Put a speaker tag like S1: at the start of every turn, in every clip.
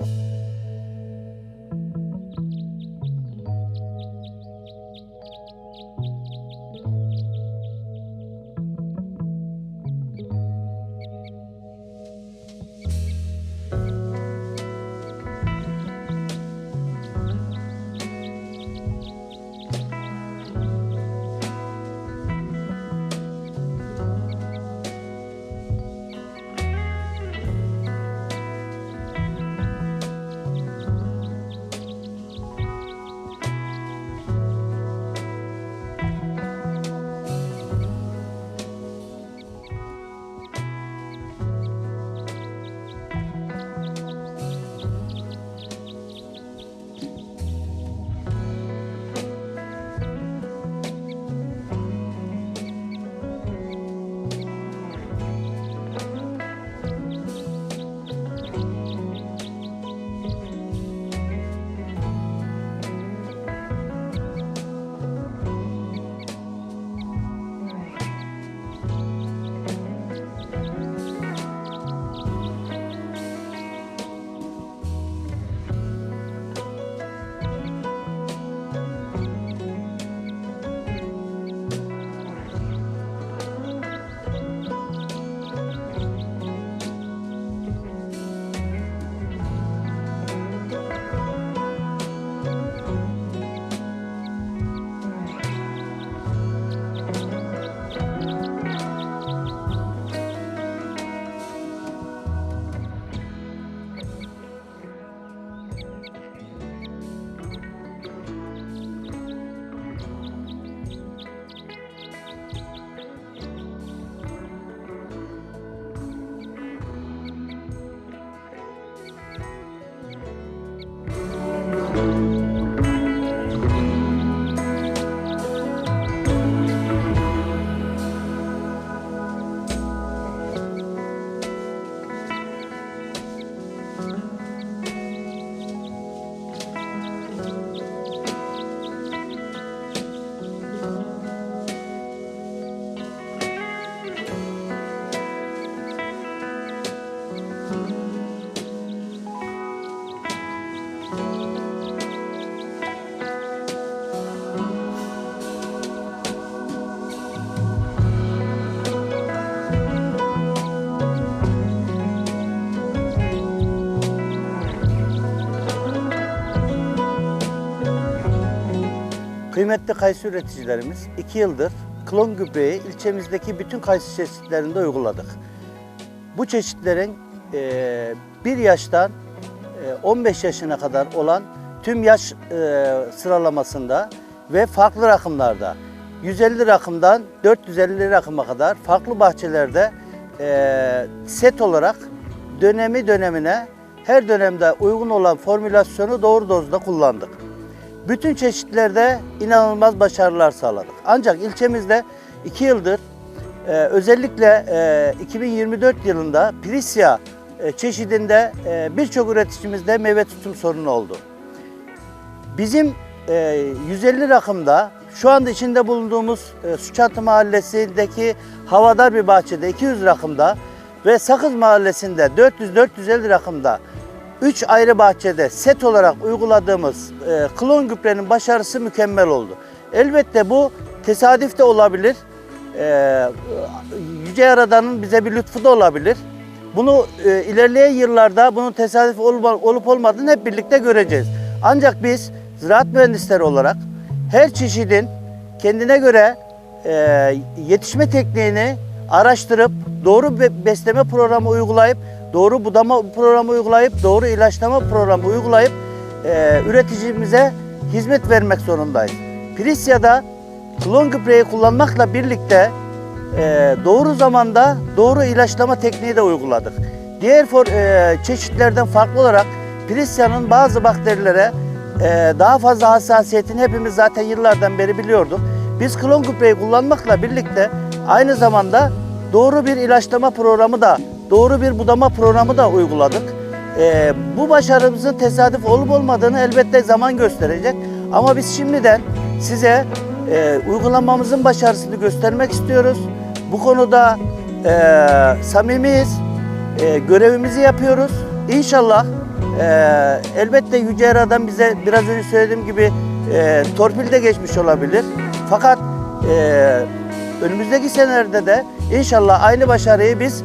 S1: Thank you. Kıymetli kayısı üreticilerimiz 2 yıldır klon gübreyi ilçemizdeki bütün kayısı çeşitlerinde uyguladık. Bu çeşitlerin 1 yaştan e, 15 yaşına kadar olan tüm yaş e, sıralamasında ve farklı rakımlarda 150 rakımdan 450 rakıma kadar farklı bahçelerde e, set olarak dönemi dönemine her dönemde uygun olan formülasyonu doğru dozda kullandık. Bütün çeşitlerde inanılmaz başarılar sağladık. Ancak ilçemizde 2 yıldır e, özellikle e, 2024 yılında Prisya e, çeşidinde e, birçok üreticimizde meyve tutum sorunu oldu. Bizim e, 150 rakımda şu anda içinde bulunduğumuz e, Suçatı Mahallesi'ndeki havadar bir bahçede 200 rakımda ve Sakız Mahallesi'nde 400-450 rakımda 3 ayrı bahçede set olarak uyguladığımız e, klon gübrenin başarısı mükemmel oldu. Elbette bu tesadüf de olabilir. E, Yüce Yaradan'ın bize bir lütfu da olabilir. Bunu e, ilerleyen yıllarda bunun tesadüf olma- olup olmadığını hep birlikte göreceğiz. Ancak biz ziraat mühendisleri olarak her çeşidin kendine göre e, yetişme tekniğini araştırıp doğru be- besleme programı uygulayıp doğru budama programı uygulayıp doğru ilaçlama programı uygulayıp e, üreticimize hizmet vermek zorundayız. Prisya'da klon gübreyi kullanmakla birlikte e, doğru zamanda doğru ilaçlama tekniği de uyguladık. Diğer for, e, çeşitlerden farklı olarak Prisya'nın bazı bakterilere e, daha fazla hassasiyetini hepimiz zaten yıllardan beri biliyorduk. Biz klon gübreyi kullanmakla birlikte aynı zamanda doğru bir ilaçlama programı da, doğru bir budama programı da uyguladık. E, bu başarımızın tesadüf olup olmadığını elbette zaman gösterecek. Ama biz şimdiden size e, uygulamamızın başarısını göstermek istiyoruz. Bu konuda e, samimiyiz, e, görevimizi yapıyoruz. İnşallah e, elbette Yüce Era'dan bize biraz önce söylediğim gibi e, torpil de geçmiş olabilir. Fakat e, önümüzdeki senelerde de inşallah aynı başarıyı biz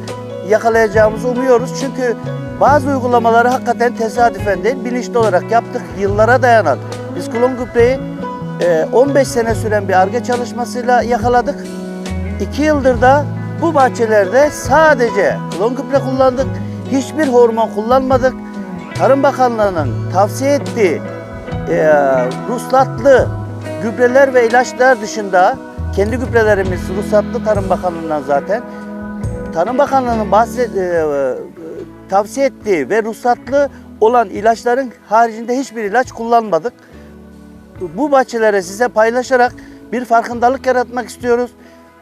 S1: yakalayacağımızı umuyoruz. Çünkü bazı uygulamaları hakikaten tesadüfen değil, bilinçli olarak yaptık. Yıllara dayanan. Biz klon gübreyi e, 15 sene süren bir ARGE çalışmasıyla yakaladık. 2 yıldır da bu bahçelerde sadece klon gübre kullandık. Hiçbir hormon kullanmadık. Tarım Bakanlığı'nın tavsiye ettiği e, ruhsatlı gübreler ve ilaçlar dışında kendi gübrelerimiz ruhsatlı Tarım Bakanlığı'ndan zaten. Tarım Bakanlığı'nın bahset, e, e, tavsiye ettiği ve ruhsatlı olan ilaçların haricinde hiçbir ilaç kullanmadık. Bu bahçelere size paylaşarak bir farkındalık yaratmak istiyoruz.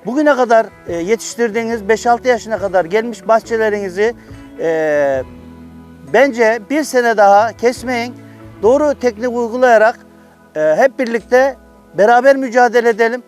S1: Bugüne kadar e, yetiştirdiğiniz 5-6 yaşına kadar gelmiş bahçelerinizi e, bence bir sene daha kesmeyin. Doğru teknik uygulayarak e, hep birlikte beraber mücadele edelim.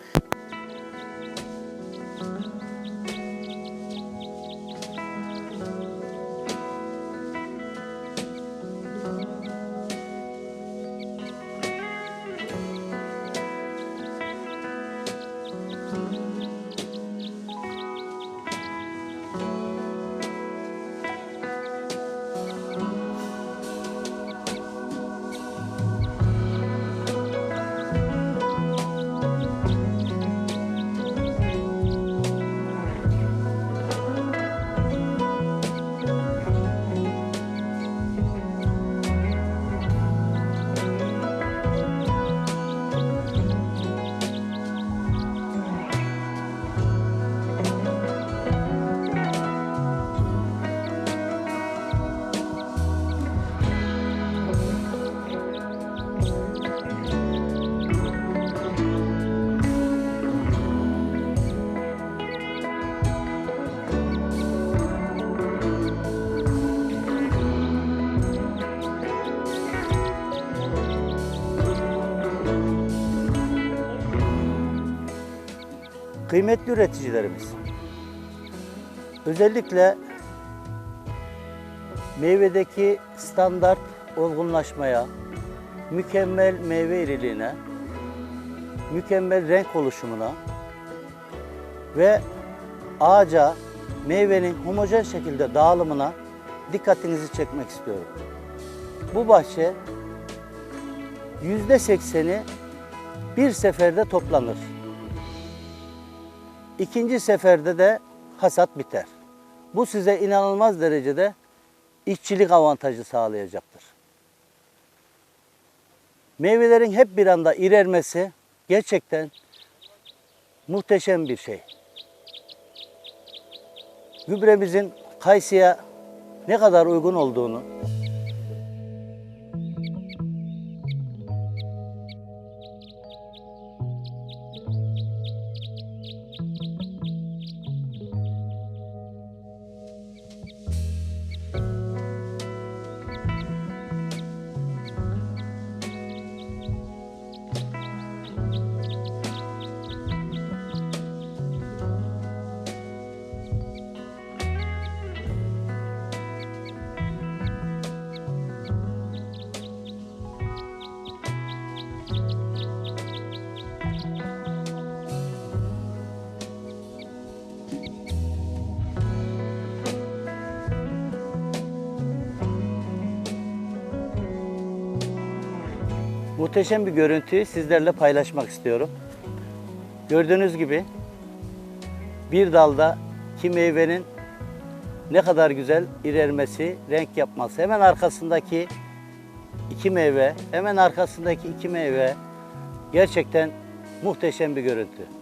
S1: Kıymetli üreticilerimiz, özellikle meyvedeki standart olgunlaşmaya, mükemmel meyve iriliğine, mükemmel renk oluşumuna ve ağaca meyvenin homojen şekilde dağılımına dikkatinizi çekmek istiyorum. Bu bahçe yüzde sekseni bir seferde toplanır. İkinci seferde de hasat biter. Bu size inanılmaz derecede işçilik avantajı sağlayacaktır. Meyvelerin hep bir anda irermesi gerçekten muhteşem bir şey. Gübremizin kayısıya ne kadar uygun olduğunu, muhteşem bir görüntüyü sizlerle paylaşmak istiyorum. Gördüğünüz gibi bir dalda iki meyvenin ne kadar güzel irermesi, renk yapması. Hemen arkasındaki iki meyve, hemen arkasındaki iki meyve gerçekten muhteşem bir görüntü.